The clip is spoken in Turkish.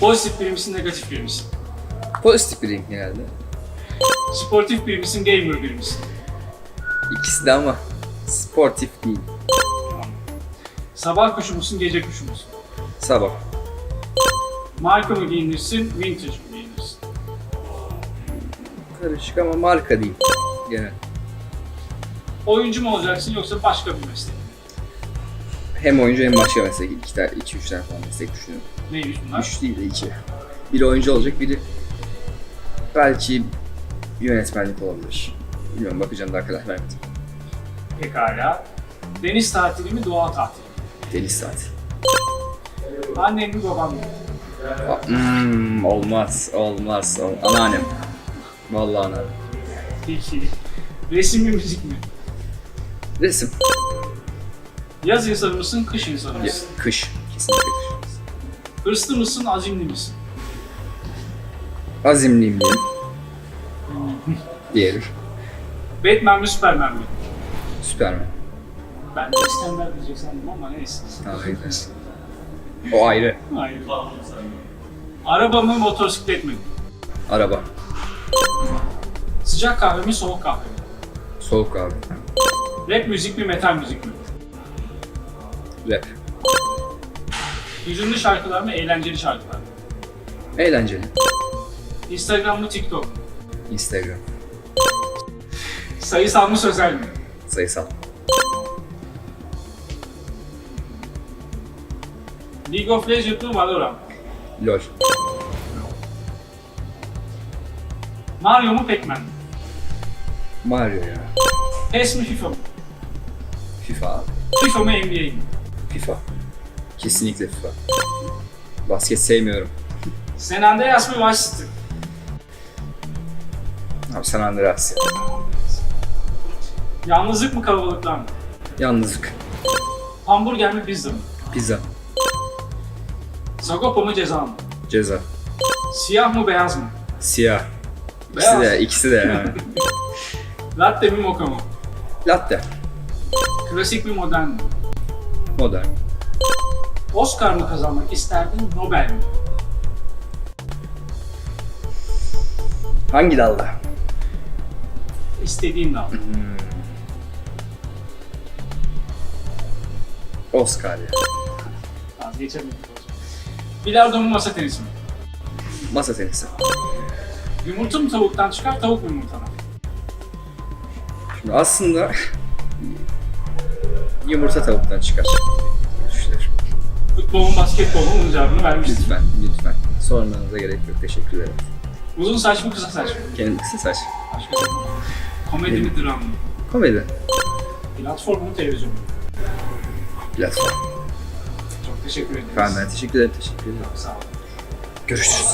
Pozitif biri misin, negatif biri misin? Pozitif biriyim genelde. Sportif biri misin, gamer biri misin? İkisi de ama sportif değil. Sabah kuşu musun, gece kuşu musun? Sabah. Marka mı giyinirsin, vintage mı giyinirsin? Karışık ama marka değil. Genel. Oyuncu mu olacaksın yoksa başka bir meslek mi? Hem oyuncu hem başka meslek. İki, tane, iki üç tane falan meslek düşünüyorum. Neymiş bunlar? Üç değil de iki. Biri oyuncu olacak, biri belki yönetmenlik olabilir. Bilmiyorum bakacağım daha karar vermedim. Pekala. Deniz tatili mi, doğa tatili mi? Deniz saati. Annen mi, baban mı? Hmm, olmaz, olmaz. Ol- Anneannem. Vallahi anneannem. Peki. Resim mi, müzik mi? Resim. Yaz insanı mısın, kış insanı Ya, mısın? kış. Kesinlikle kış. Hırslı mısın, azimli misin? Azimliyim diyeyim. Diyelim. Batman mi, Superman mi? Süpermen. Ben de İskender diyecek sandım ama neyse. Hayır. O ayrı. Hayır. Araba mı, motosiklet mi? Araba. Sıcak kahve mi, soğuk kahve mi? Soğuk abi. Rap müzik mi, metal müzik mi? Rap. Hüzünlü şarkılar mı, eğlenceli şarkılar mı? Eğlenceli. Instagram mı, TikTok mu? Instagram. Sayısal mı, sözel mi? Sayısal. League of Legends mı, Valorant mı? LOL. Mario mu, Pac-Man mi? Mario ya. PES mi, FIFA mı? FIFA. FIFA mı, NBA mi? FIFA. Kesinlikle FIFA. Basket sevmiyorum. San Andreas mı, City? Abi San Andreas ya. Yalnızlık mı, kalabalıklar mı? Yalnızlık. Hamburger mi, pizza mı? Pizza. Sagopa mı, ceza mı? Ceza. Siyah mı, beyaz mı? Siyah. İkisi Beyaz. de, ikisi de yani. Latte mi, mocha mı? Latte. Klasik mi, modern mi? Modern. Oscar mı kazanmak isterdin, Nobel mi? Hangi dalda? İstediğin dal. Oscar ya. Vazgeçemedik zaman. Bilardo mu, masa tenisi mi? Masa tenisi. Yumurta mı tavuktan çıkar, tavuk mu yumurtadan? Şimdi aslında yumurta tavuktan çıkar. Düşünüyorum. Futbol mu, basketbol mu? Bunun cevabını vermiştim. Lütfen, lütfen. Sormanıza gerek yok. Teşekkür ederim. Uzun saç mı, kısa saç mı? Kendi kısa saç. Başka bir şey. Komedi mi, dram mı? Komedi. Platform mu, televizyon mu? Platform. Çok teşekkür ederiz. Ben, ben teşekkür ederim. Teşekkür ederim. Sağ olun. Görüşürüz.